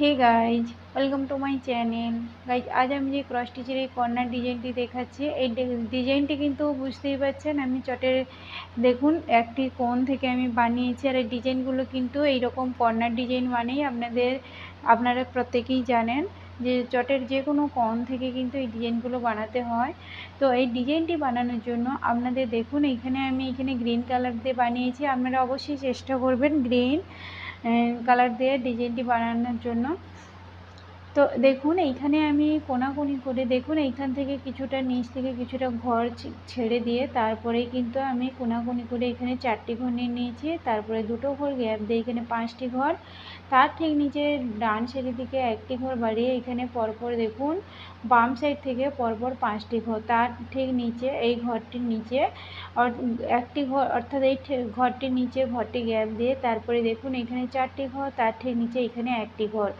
Hey guys welcome to my channel guys আজ আমি যে ক্রস স্টিচের এই কর্নার ডিজাইনটি দেখাচ্ছি এই ডিজাইনটি কিন্তু বুঝতেই পারছেন আমি চটের দেখুন একটি কোণ থেকে আমি বানিয়েছি আর এই ডিজাইনগুলো কিন্তু এইরকম কর্নার ডিজাইন মানেই আপনাদের, আপনারা প্রত্যেকেই জানেন। যে চটের যে কোনো কোণ থেকে কিন্তু এই ডিজাইনগুলো বানাতে হয়। তো এই ডিজাইনটি বানানোর জন্য আপনাদের দেখুন এইখানে আমি এখানে গ্রিন কালার দিয়ে বানিয়েছি। আপনারা অবশ্যই চেষ্টা করবেন গ্রিন কালার দিয়ে ডিজাইনটি বানানোর জন্য। তো দেখুন, এইখানে আমি কোনাকুনি করে দেখুন, এইখান থেকে কিছুটা নিচ থেকে কিছুটা ঘর ছেড়ে দিয়ে তারপরে কিন্তু আমি কোনাকুনি করে এখানে চারটি ঘর নিয়ে নিয়েছি। তারপরে দুটো ঘর গ্যাপ দিয়ে এখানে পাঁচটি ঘর। তার ঠিক নিচে ডান সাইডের দিকে একটি ঘর বাড়িয়ে এখানে পরপর দেখুন, বাম সাইড থেকে পরপর পাঁচটি ঘর। তার ঠিক নিচে এই ঘরটির নিচে একটি ঘর, অর্থাৎ এইঠে- ঘরটির নিচে ঘরটি গ্যাপ দিয়ে তারপরে দেখুন এখানে চারটি ঘর, তার ঠিক নিচে এখানে একটি ঘর।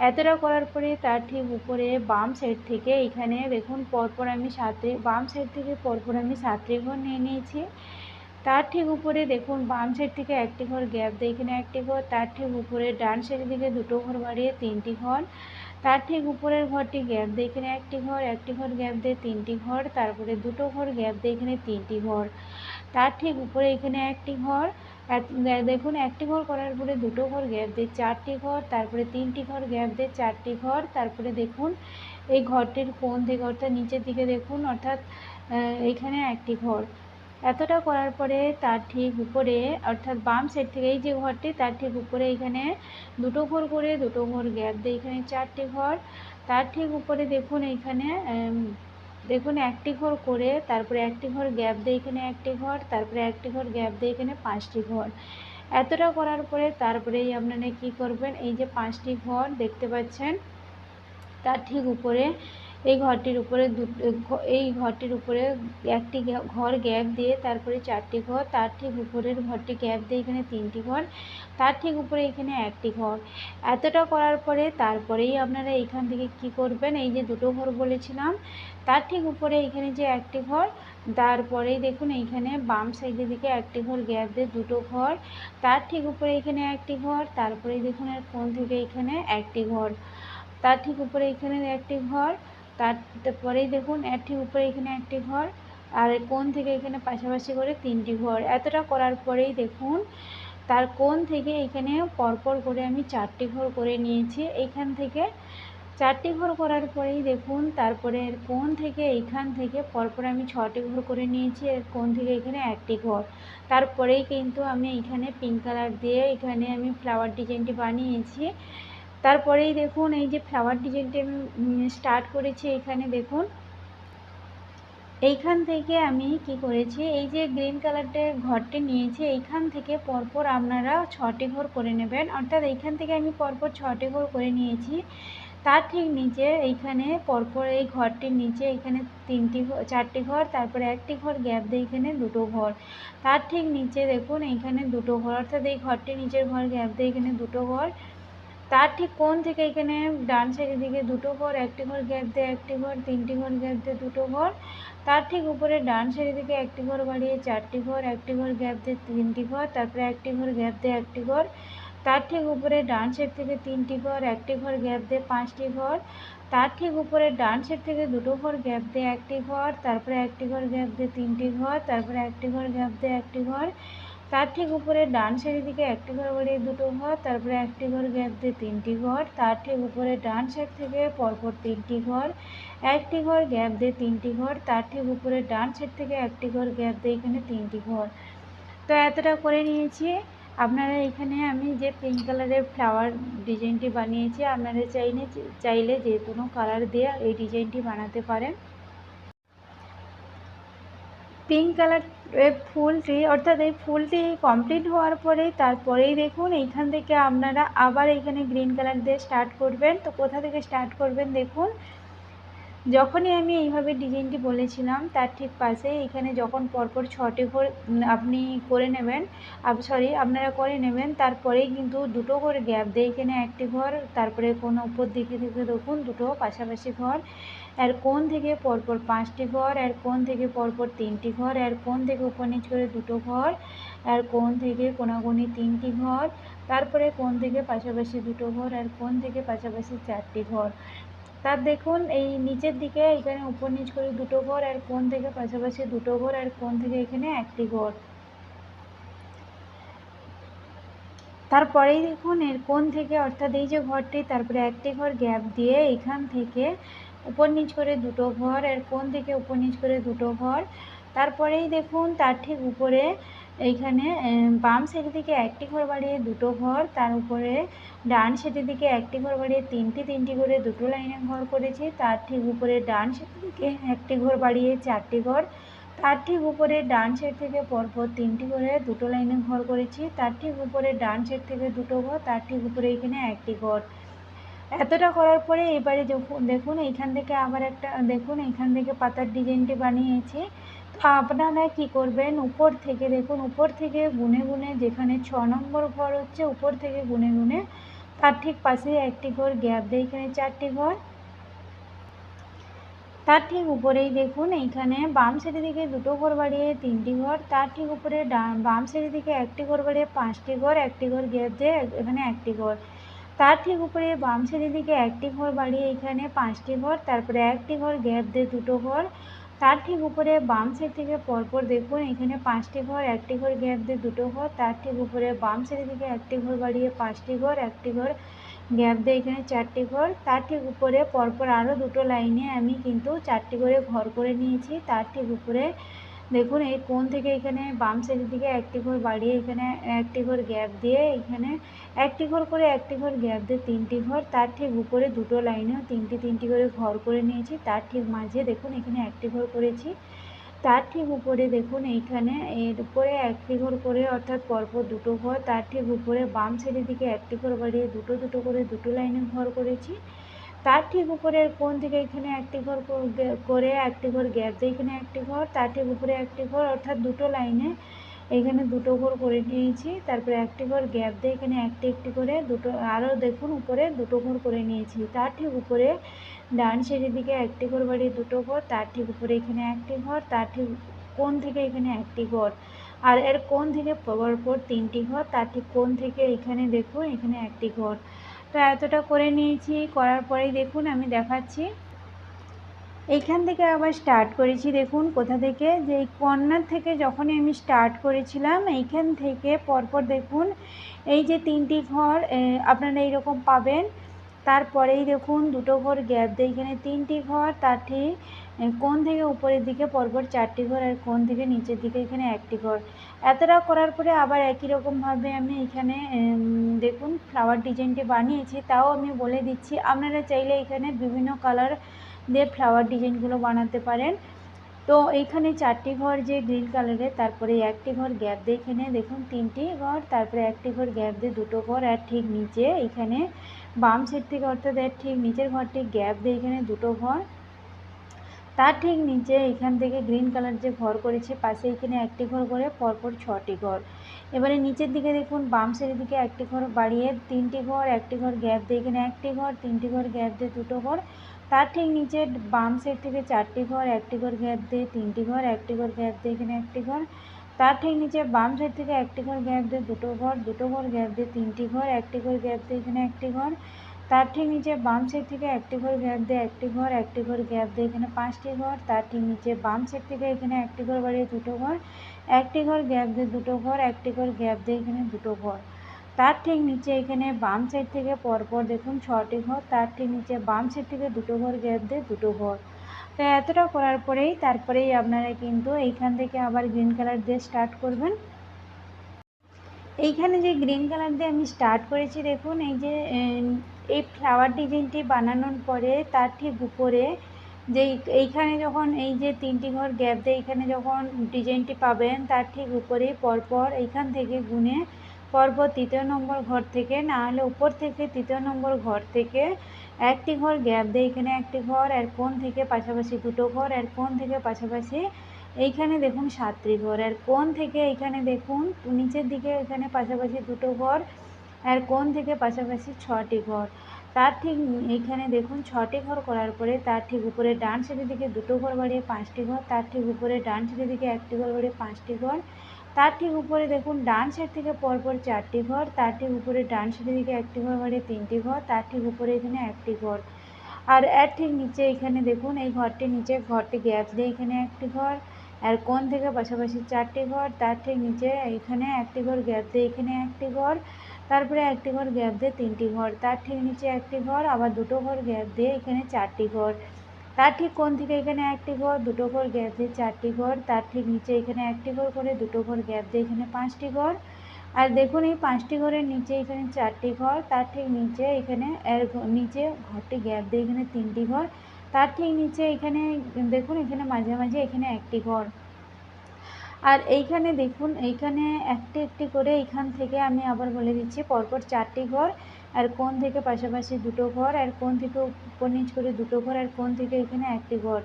এতটা করার পরে তার ঠিক উপরে বাম সাইড থেকে এখানে দেখুন পরপর আমি সাতটি, বাম সাইড থেকে পরপর আমি সাতটি ঘর নিয়ে নিয়েছি। তার ঠিক উপরে দেখুন, বাম সাইড থেকে একটি ঘর গ্যাপ দিয়ে এখানে একটি ঘর, তার ঠিক উপরে ডান সাইডের দিকে দুটো ঘর বাড়িয়ে তিনটি ঘর, তার ঠিক উপরের ঘরটি গ্যাপ দিয়ে এখানে একটি ঘর একটি ঘর গ্যাপ দিয়ে তিনটি ঘর, তারপরে দুটো ঘর গ্যাপ দিয়ে এখানে তিনটি ঘর, তার ঠিক উপরে এখানে একটি ঘর দেখুন, একটি ঘর করার পরে দুটো ঘর গ্যাপ দিয়ে চারটি ঘর, তারপরে তিনটি ঘর গ্যাপ দিয়ে চারটি ঘর, তারপরে দেখুন, এই ঘরটির কোন থেকে অর্থাৎ নিচের দিকে দেখুন, অর্থাৎ এখানে একটি ঘর। এতটা করার পরে তার ঠিক উপরে, অর্থাৎ বাম সাইড থেকে এই যে ঘরটি, তার ঠিক উপরে এখানে দুটো ঘর করে, দুটো ঘর গ্যাপ দিয়ে এখানে চারটি ঘর। তার ঠিক উপরে দেখুন এইখানে দেখুন একটি ঘর করে, তারপরে একটি ঘর গ্যাপ দিয়ে এখানে একটি ঘর, তারপরে একটি ঘর গ্যাপ দিয়ে এখানে পাঁচটি ঘর। এতটা করার পরে তারপরেই আপনারা কি করবেন? এই যে পাঁচটি ঘর দেখতে পাচ্ছেন, তার ঠিক উপরে এই ঘরটির উপরে দুটো, এই ঘরটির উপরে একটি ঘর গ্যাপ দিয়ে তারপরে চারটি ঘর, তার ঠিক উপরের ঘরটি গ্যাপ দিয়ে এখানে তিনটি ঘর, তার ঠিক উপরে এখানে একটি ঘর। এতটা করার পরে তারপরেই আপনারা এইখান থেকে কি করবেন? এই যে দুটো ঘর বলেছিলাম, তার ঠিক উপরে এখানে যে একটি ঘর, তারপরেই দেখুন এইখানে বাম সাইডের দিকে একটি ঘর গ্যাপ দিয়ে দুটো ঘর, তার ঠিক উপরে এখানে একটি ঘর, তারপরেই দেখুন আর কোন থেকে এখানে একটি ঘর, তার ঠিক উপরে এখানে একটি ঘর তার পরেই দেখুন ঠিক উপরে এখানে একটি ঘর, আর কোন থেকে এখানে পাশাপাশি করে তিনটি ঘর। এতটা করার পরেই দেখুন, তার কোন থেকে এখানে পরপর করে আমি চারটি ঘর করে নিয়েছি। এইখান থেকে চারটি ঘর করার পরেই দেখুন, তারপরে কোন থেকে এইখান থেকে পরপর আমি ছটি ঘর করে নিয়েছি, এর কোণ থেকে এখানে একটি ঘর। তারপরেই কিন্তু আমি এখানে পিঙ্ক কালার দিয়ে এখানে আমি ফ্লাওয়ার ডিজাইনটি বানিয়েছি। তারপরেই দেখুন, এই যে ফ্লাওয়ার ডিজাইনটি আমি স্টার্ট করেছি এখানে দেখুন। এইখান থেকে আমি কি করেছি, এই যে গ্রিন কালারটার ঘরটি নিয়েছি, এইখান থেকে পরপর আপনারা ছটি ঘর করে নেবেন। অর্থাৎ এইখান থেকে আমি পরপর ছটি ঘর করে নিয়েছি। তার ঠিক নিচে এইখানে পরপর এই ঘরটির নিচে এখানে তিনটি চারটি ঘর, তারপরে একটি ঘর গ্যাপ দিয়ে এখানে দুটো ঘর। তার ঠিক নিচে দেখুন, এইখানে দুটো ঘর, অর্থাৎ এই ঘরটির নিচের ঘর গ্যাপ দিয়ে এখানে দুটো ঘর। তার ঠিক কোন থেকে এখানে ডান সাইডের দিকে দুটো ঘর, একটি ঘর গ্যাপ দিয়ে একটি ঘর, তিনটি ঘর গ্যাপ দিয়ে দুটো ঘর, তার ঠিক উপরে ডান সাইডের দিকে একটি ঘর বাড়িয়ে চারটি ঘর, একটি ঘর গ্যাপ দিয়ে তিনটি ঘর, তারপরে একটি ঘর গ্যাপ দিয়ে একটি ঘর, তার ঠিক উপরে ডান সাইড থেকে তিনটি ঘর, একটি ঘর গ্যাপ দিয়ে পাঁচটি ঘর, তার ঠিক উপরে ডান সাইড থেকে দুটো ঘর গ্যাপ দিয়ে একটি ঘর, তারপরে একটি ঘর গ্যাপ দিয়ে তিনটি ঘর, তারপরে একটি ঘর গ্যাপ দিয়ে একটি ঘর তার ঠিক উপরে ডান সাইডের দিকে একটি ঘর বাড়িয়ে দুটো ঘর, তারপরে একটি ঘর গ্যাপ দিয়ে তিনটি ঘর, তার ঠিক উপরে ডান সাইড থেকে পরপর তিনটি ঘর, একটি ঘর গ্যাপ দিয়ে তিনটি ঘর, তার ঠিক উপরে ডান সাইড থেকে একটি ঘর গ্যাপ দিয়ে এখানে তিনটি ঘর। তো এতটা করে নিয়েছি। আপনারা এখানে আমি যে পিঙ্ক কালারের ফ্লাওয়ার ডিজাইনটি বানিয়েছি, আপনারা চাইলে চাইলে যে কোনো কালার দিয়ে এই ডিজাইনটি বানাতে পারেন। পিঙ্ক কালার ফুলটি অর্থাৎ এই ফুলটি কমপ্লিট হওয়ার পরে তারপরেই দেখুন এইখান থেকে আপনারা আবার এখানে গ্রিন কালার দিয়ে স্টার্ট করবেন। তো কোথা থেকে স্টার্ট করবেন দেখুন? যখনই আমি এইভাবে ডিজাইনটি বলেছিলাম তার ঠিক পাশে এখানে যখন পরপর ছটি উম, আপনি করে নেবেন সরি আপনারা করে নেবেন তারপরেই কিন্তু দুটো করে গ্যাপ দিয়ে এখানে একটি ঘর তারপরে কোনো উপর দিকে থেকে দেখুন দুটো পাশাপাশি ঘর। এর কোন থেকে পরপর পাঁচটি ঘর, এর কোন থেকে পরপর তিনটি ঘর, এর কোন থেকে উপর নিচ করে দুটো ঘর, এর কোন থেকে কোনাকুনি তিনটি ঘর, তারপরে কোন থেকে পাশাপাশি দুটো ঘর আর কোন থেকে পাশাপাশি চারটি ঘর। তার দেখুন, এই নিচের দিকে এখানে উপর নিচ করে দুটো ঘর আর কোন থেকে পাশাপাশি দুটো ঘর আর কোন থেকে এখানে একটি ঘর। তারপরেই দেখুন, এর কোন থেকে, অর্থাৎ এই যে ঘরটি, তারপরে একটি ঘর গ্যাপ দিয়ে এখান থেকে উপর নিচ করে দুটো ঘর, এর কোন থেকে উপর নিচ করে দুটো ঘর? তারপরেই দেখুন, তার ঠিক উপরে এইখানে বাম সাইডের দিকে একটি ঘর বাড়িয়ে দুটো ঘর, তার উপরে ডান সাইডের দিকে একটি ঘর বাড়িয়ে তিনটি তিনটি করে দুটো লাইনে ঘর করেছি, তার ঠিক উপরে ডান সাইডের দিকে একটি ঘর বাড়িয়ে চারটি ঘর, তার ঠিক উপরে ডান সাইড থেকে পরপর তিনটি করে দুটো লাইনে ঘর করেছি, তার ঠিক উপরে ডান সাইড থেকে দুটো ঘর, তার ঠিক উপরে এখানে একটি ঘর। এতটা করার পরে এবারে দেখুন এইখান থেকে আবার একটা, দেখুন এইখান থেকে পাতার ডিজাইনটি বানিয়েছি। তো আপনারা কি করবেন, উপর থেকে দেখুন, উপর থেকে গুনে গুনে যেখানে ছ নম্বর ঘর হচ্ছে, উপর থেকে গুনে গুনে তার ঠিক পাশে একটি ঘর, গ্যাপ দেয় এখানে চারটি ঘর। তার ঠিক উপরেই দেখুন এইখানে বাম সাইডের দিকে দুটো ঘর বাড়িয়ে তিনটি ঘর, তার ঠিক উপরে বাম সাইডের দিকে একটি ঘর বাড়িয়ে পাঁচটি ঘর, একটি ঘর গ্যাপ দিয়ে এখানে একটি ঘর। তার ঠিক উপরে বাম সাইডের দিকে একটি ঘর বাড়িয়ে এখানে, পাঁচটি ঘর, তারপরে একটি ঘর, গ্যাপ দিয়ে দুটো ঘর। তার ঠিক উপরে বাম সাইড থেকে পরপর দেখুন, এখানে পাঁচটি ঘর, একটি ঘর, গ্যাপ দিয়ে দুটো ঘর। তার ঠিক উপরে বাম সাইডের দিকে একটি ঘর বাড়িয়ে পাঁচটি ঘর, একটি ঘর, গ্যাপ দিয়ে এখানে চারটি ঘর। তার ঠিক উপরে পরপর আরও দুটো লাইনে আমি কিন্তু চারটি করে ঘর করে নিয়েছি। তার ঠিক উপরে দেখুন, এই কোণ থেকে এখানে বাম সাইডের দিকে একটি ঘর বাড়িয়ে এখানে একটি ঘর গ্যাপ দিয়ে এখানে একটি ঘর করে একটি ঘর গ্যাপ দিয়ে তিনটি ঘর, তার ঠিক উপরে দুটো লাইনেও তিনটি তিনটি করে ঘর করে নিয়েছি, তার ঠিক মাঝে দেখুন, এখানে একটি ঘর করেছি। তার ঠিক উপরে দেখুন, এইখানে এর উপরে একটি ঘর করে অর্থাৎ পরপর দুটো ঘর, তার ঠিক উপরে বাম সাইডের দিকে একটি ঘর বাড়িয়ে দুটো দুটো করে দুটো লাইনে ঘর করেছি। তার ঠিক উপরে কোন থেকে এখানে একটি ঘর করে একটি ঘর গ্যাপ দিয়ে এখানে একটি ঘর তার ঠিক উপরে একটি ঘর অর্থাৎ দুটো লাইনে এখানে দুটো ঘর করে নিয়েছি। তারপরে একটি ঘর গ্যাপ দিয়ে এখানে একটি একটি করে দুটো আরও দেখুন উপরে দুটো ঘর করে নিয়েছি। তার ঠিক উপরে ডান সাইডের দিকে একটি ঘর বাড়িয়ে দুটো ঘর তার ঠিক উপরে এখানে একটি ঘর তার ঠিক কোন থেকে এখানে একটি ঘর আর এর কোন থেকে পরপর তিনটি ঘর তার ঠিক কোন থেকে এখানে দেখুন এখানে একটি ঘর তো এতটা করে নিয়েছি, করার পরেই দেখুন আমি দেখাচ্ছি। এইখান থেকে আবার স্টার্ট করেছি দেখুন, কোথা থেকে? যে এই কর্নার থেকে যখনই আমি স্টার্ট করেছিলাম, এইখান থেকে পরপর দেখুন, এই যে তিনটি ঘর আপনারা এইরকম পাবেন। তারপরেই দেখুন দুটো ঘর গ্যাপ দিয়ে এখানে তিনটি ঘর, তার ঠিক কোন থেকে উপরের দিকে, পরপর চারটি ঘর আর কোন থেকে নিচের দিকে এখানে একটি ঘর। এতটা করার পরে আবার একই রকমভাবে আমি এখানে দেখুন ফ্লাওয়ার ডিজাইনটি বানিয়েছি, তাও আমি বলে দিচ্ছি, আপনারা চাইলে এখানে বিভিন্ন কালার দিয়ে ফ্লাওয়ার ডিজাইনগুলো বানাতে পারেন। তো এইখানে চারটি ঘর যে গ্রিন কালারের তারপরে একটি ঘর গ্যাপ দিয়ে এখানে দেখুন তিনটি ঘর, তারপরে একটি ঘর গ্যাপ দিয়ে দুটো ঘর আর ঠিক নিচে। এখানে বাম সাইড থেকে অর্থাৎ এর ঠিক নিচের ঘরটি গ্যাপ দিয়ে এখানে দুটো ঘর। তার ঠিক নিচে এখান থেকে গ্রিন কালার যে ঘর করেছে, পাশে এখানে একটি ঘর করে, পরপর ছটি ঘর। এবারে নিচের দিকে দেখুন, বাম সাইডের দিকে একটি ঘর বাড়িয়ে তিনটি ঘর, একটি ঘর গ্যাপ দিয়ে এখানে একটি ঘর, তিনটি ঘর গ্যাপ দিয়ে দুটো ঘর। তার ঠিক নিচে বাম সাইড থেকে চারটি ঘর, একটি ঘর গ্যাপ দিয়ে তিনটি ঘর, একটি ঘর গ্যাপ দিয়ে এখানে একটি ঘর। তার ঠিক নিচে বাম সাইড থেকে একটি ঘর গ্যাপ দিয়ে দুটো ঘর দুটো ঘর গ্যাপ দিয়ে তিনটি ঘর, একটি ঘর গ্যাপ দিয়ে এখানে একটি ঘর। তার ঠিক নিচে বাম সাইড থেকে একটি ঘর গ্যাপ দিয়ে একটি ঘর একটি ঘর গ্যাপ দিয়ে এখানে পাঁচটি ঘর। তার ঠিক নিচে বাম সাইড থেকে এখানে একটি ঘর বাড়িয়ে দুটো ঘর, একটি ঘর গ্যাপ দিয়ে দুটো ঘর, একটি ঘর গ্যাপ দিয়ে এখানে দুটো ঘর। তার ঠিক নিচে এখানে বাম সাইড থেকে পরপর দেখুন ছটি ঘর, তার ঠিক নিচে বাম সাইড থেকে দুটো ঘর গ্যাপ দিয়ে দুটো ঘর। তো এতটা করার পরেই তারপরেই আপনারা কিন্তু এইখান থেকে আবার গ্রিন কালার দিয়ে স্টার্ট করবেন। এইখানে যে গ্রিন কালার দিয়ে আমি স্টার্ট করেছি, দেখুন এই যে এই ফ্লাওয়ার ডিজাইনটি বানানোর পরে তার ঠিক উপরে যে এইখানে যখন এই যে তিনটি ঘর গ্যাপ দিয়ে এইখানে যখন ডিজাইনটি পাবেন, তার ঠিক উপরেই পরপর এইখান থেকে গুনে পরপর তৃতীয় নম্বর ঘর থেকে না হলে উপর থেকে তৃতীয় নম্বর ঘর থেকে একটি ঘর গ্যাপ দিয়ে এখানে একটি ঘর, আর কোণ থেকে পাশাপাশি দুটো ঘর, আর কোণ থেকে পাশাপাশি এইখানে দেখুন সাতটি ঘর, আর কোণ থেকে এইখানে দেখুন নিচের দিকে এখানে পাশাপাশি দুটো ঘর, আর কোণ থেকে পাশাপাশি ছটি ঘর। তার ঠিক এইখানে দেখুন ছটি ঘর করার পরে তার ঠিক উপরে ডান সাইডের দিকে দুটো ঘর বাড়িয়ে পাঁচটি ঘর, তার ঠিক উপরে ডান সাইডের দিকে একটি ঘর বাড়িয়ে পাঁচটি ঘর তার ঠিক উপরে দেখুন, ডান সাইড থেকে পরপর চারটি ঘর, তার ঠিক উপরে ডান সাইডের দিকে একটি ঘর বাড়িয়ে তিনটি ঘর, তার ঠিক উপরে এখানে একটি ঘর। আর এর ঠিক নিচে এখানে দেখুন, এই ঘরটির নিচে ঘরটি গ্যাপ দিয়ে এখানে একটি ঘর আর কোন থেকে পাশাপাশি চারটি ঘর, তার ঠিক নিচে এখানে একটি ঘর গ্যাপ দিয়ে এখানে একটি ঘর, তারপরে একটি ঘর গ্যাপ দিয়ে তিনটি ঘর, তার ঠিক নিচে একটি ঘর, আবার দুটো ঘর গ্যাপ দিয়ে এখানে চারটি ঘর। তার ঠিক কোন থেকে এখানে একটি ঘর? দুটো ঘর গ্যাপ দিয়ে চারটি ঘর। তার ঠিক নিচে এখানে একটি ঘর করে দুটো ঘর গ্যাপ দিয়ে এখানে পাঁচটি ঘর। আর দেখুন, এই পাঁচটি ঘরের নিচে এখানে চারটি ঘর। তার ঠিক নিচে এখানে এর নিচে ঘরটি গ্যাপ দিয়ে এখানে তিনটি ঘর। তার ঠিক নিচে এখানে, দেখুন, এখানে মাঝে মাঝে এখানে একটি ঘর। আর এইখানে দেখুন, এইখানে একটি একটি করে এইখান থেকে আমি আবার বলে দিচ্ছি, পরপর চারটি ঘর। আর কোন থেকে পাশাপাশি দুটো ঘর, আর কোন থেকে উপর নিচ করে দুটো ঘর, আর কোন থেকে এখানে একটি ঘর।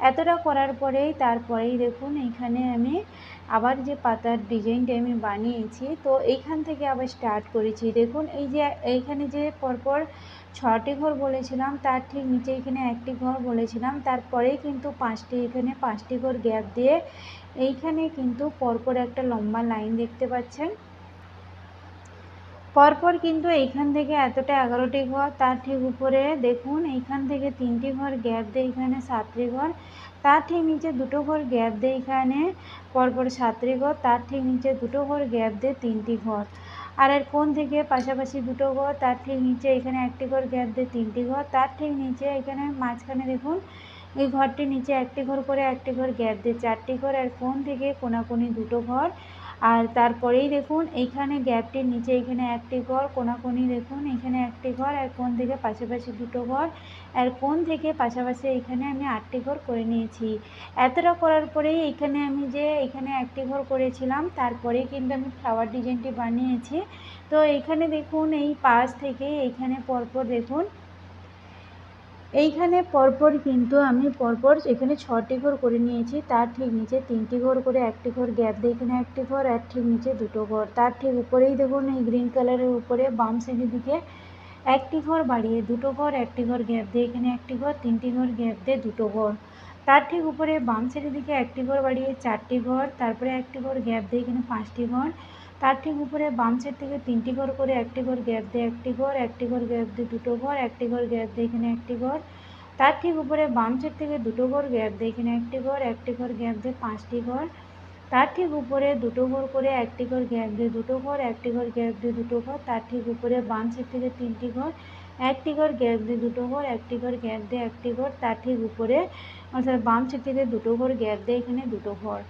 এতটা করার পরেই তারপরেই দেখুন এইখানে আমি আবার যে পাতার ডিজাইনটা আমি বানিয়েছি, তো এইখান থেকে আবার স্টার্ট করেছি। দেখুন, এই যে এইখানে যে পরপর ছটি ঘর বলেছিলাম, তার ঠিক নিচে এখানে একটি ঘর বলেছিলাম, তারপরেই কিন্তু পাঁচটি, এখানে পাঁচটি ঘর গ্যাপ দিয়ে এইখানে কিন্তু পরপর একটা লম্বা লাইন দেখতে পাচ্ছেন। পরপর কিন্তু এইখান থেকে এতটা এগারোটি ঘর, তার ঠিক উপরে দেখুন, এইখান থেকে তিনটি ঘর, গ্যাপ দিয়ে এখানে সাতটি ঘর, তার ঠিক নিচে দুটো ঘর, গ্যাপ দিয়ে এখানে পরপর সাতটি ঘর, তার ঠিক নিচে দুটো ঘর, গ্যাপ দিয়ে তিনটি ঘর। আর এর কোন থেকে পাশাপাশি দুটো ঘর, তার ঠিক নিচে এখানে একটি ঘর, গ্যাপ দিয়ে তিনটি ঘর, তার ঠিক নিচে এখানে মাঝখানে দেখুন, এই ঘরটির নিচে একটি ঘর করে একটি ঘর, গ্যাপ দিয়ে চারটি ঘর আর কোন থেকে কোনাকুনি দুটো ঘর আর তারপরেই দেখুন, এইখানে গ্যাপটির নিচে এখানে একটি ঘর, কোনাকুনি দেখুন, এখানে একটি ঘর, আর কোন থেকে পাশাপাশি দুটো ঘর, আর কোন থেকে পাশাপাশি এখানে আমি আটটি ঘর করে নিয়েছি। এতটা করার পরেই এখানে আমি যে এখানে একটি ঘর করেছিলাম, তারপরেই কিন্তু আমি ফ্লাওয়ার ডিজাইনটি বানিয়েছি। তো এখানে দেখুন, এই পাশ থেকে এইখানে পরপর দেখুন এইখানে পরপর কিন্তু আমি পরপর এখানে ছটি ঘর করে নিয়েছি। তার ঠিক নিচে তিনটি ঘর করে, একটি ঘর গ্যাপ দিয়ে এখানে একটি ঘর, আর ঠিক নিচে দুটো ঘর। তার ঠিক উপরেই দেখুন এই গ্রিন কালারের উপরে, বাম সাইডের দিকে একটি ঘর বাড়িয়ে দুটো ঘর, একটি ঘর গ্যাপ দিয়ে এখানে একটি ঘর, তিনটি ঘর গ্যাপ দিয়ে দুটো ঘর। তার ঠিক উপরে বাম সাইডের দিকে একটি ঘর বাড়িয়ে চারটি ঘর, তারপরে একটি ঘর গ্যাপ দিয়ে এখানে পাঁচটি ঘর। তার ঠিক উপরে বাম সাইড থেকে তিনটি ঘর করে একটি ঘর গ্যাপ দিয়ে একটি ঘর একটি ঘর গ্যাপ দিয়ে দুটো ঘর একটি ঘর গ্যাপ দিয়ে এখানে একটি ঘর তার ঠিক উপরে বাম সাইড থেকে দুটো ঘর গ্যাপ দিয়ে এখানে একটি ঘর একটি ঘর গ্যাপ দিয়ে পাঁচটি ঘর তার ঠিক উপরে দুটো ঘর করে একটি ঘর গ্যাপ দিয়ে দুটো ঘর একটি ঘর গ্যাপ দিয়ে দুটো ঘর তার ঠিক উপরে বাম সাইড থেকে তিনটি ঘর একটি ঘর গ্যাপ দিয়ে দুটো ঘর একটি ঘর গ্যাপ দিয়ে একটি ঘর তার ঠিক উপরে অর্থাৎ বাম সাইড থেকে দুটো ঘর গ্যাপ দিয়ে এখানে দুটো ঘর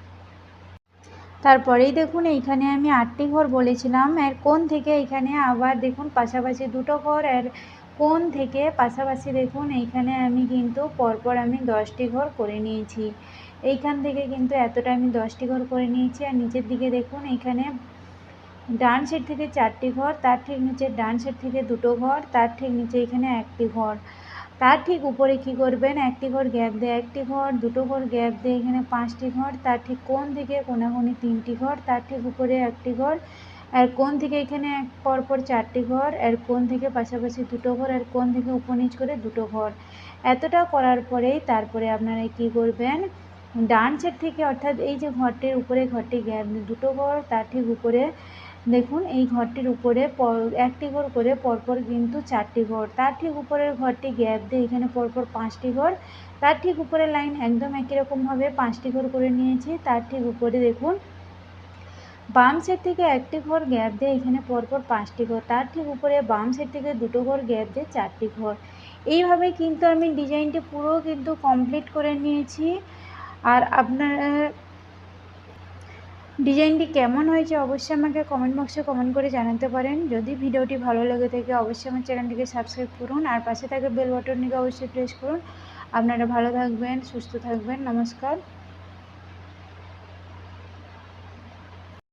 তারপরেই দেখুন, এইখানে আমি আটটি ঘর বলেছিলাম। এর কোন থেকে এখানে আবার দেখুন, পাশাপাশি দুটো ঘর। আর কোন থেকে পাশাপাশি দেখুন, এইখানে আমি কিন্তু পরপর আমি দশটি ঘর করে নিয়েছি। এইখান থেকে কিন্তু এতটা আমি দশটি ঘর করে নিয়েছি। আর নিচের দিকে দেখুন, এইখানে ডান সাইড থেকে চারটি ঘর, তার ঠিক নিচে ডান সাইড থেকে দুটো ঘর, তার ঠিক নিচে এখানে একটি ঘর। তার ঠিক উপরে কি করবেন? একটি ঘর গ্যাপ দিয়ে, একটি ঘর, দুটো ঘর গ্যাপ দিয়ে, এখানে পাঁচটি ঘর, তার ঠিক কোণ থেকে কোনাকুনি তিনটি ঘর, তার ঠিক উপরে একটি ঘর, আর কোন থেকে এখানে এক পরপর চারটি ঘর, আর কোন থেকে পাশাপাশি দুটো ঘর, আর কোন থেকে উপর নিচ করে দুটো ঘর। এতটা করার পরেই তারপরে আপনারা কি করবেন? ডান সাইড থেকে অর্থাৎ এই যে ঘরটির উপরে ঘরটি গ্যাপ দুটো ঘর, তার ঠিক উপরে দেখুন, এই ঘরটির উপরে একটি ঘর করে পরপর কিন্তু চারটি ঘর। তার ঠিক উপরের ঘরটি গ্যাপ দিয়ে এখানে পরপর পাঁচটি ঘর। তার ঠিক উপরের লাইন একদম একই রকমভাবে পাঁচটি ঘর করে নিয়েছি। তার ঠিক উপরে দেখুন, বাম সাইড থেকে একটি ঘর গ্যাপ দিয়ে এখানে পরপর পাঁচটি ঘর। তার ঠিক উপরে বাম সাইড থেকে দুটো ঘর গ্যাপ দিয়ে চারটি ঘর। এইভাবে কিন্তু আমি ডিজাইনটি পুরো কিন্তু কমপ্লিট করে নিয়েছি। আর আপনার ডিজাইনটি কেমন হয়েছে অবশ্যই আমাকে কমেন্ট বক্সে কমেন্ট করে জানাতে পারেন। যদি ভিডিওটি ভালো লেগে থাকে অবশ্যই আমার চ্যানেলটিকে সাবস্ক্রাইব করুন আর পাশে থাকা বেল বাটনটিকে অবশ্যই প্রেস করুন। আপনারা ভালো থাকবেন, সুস্থ থাকবেন, নমস্কার।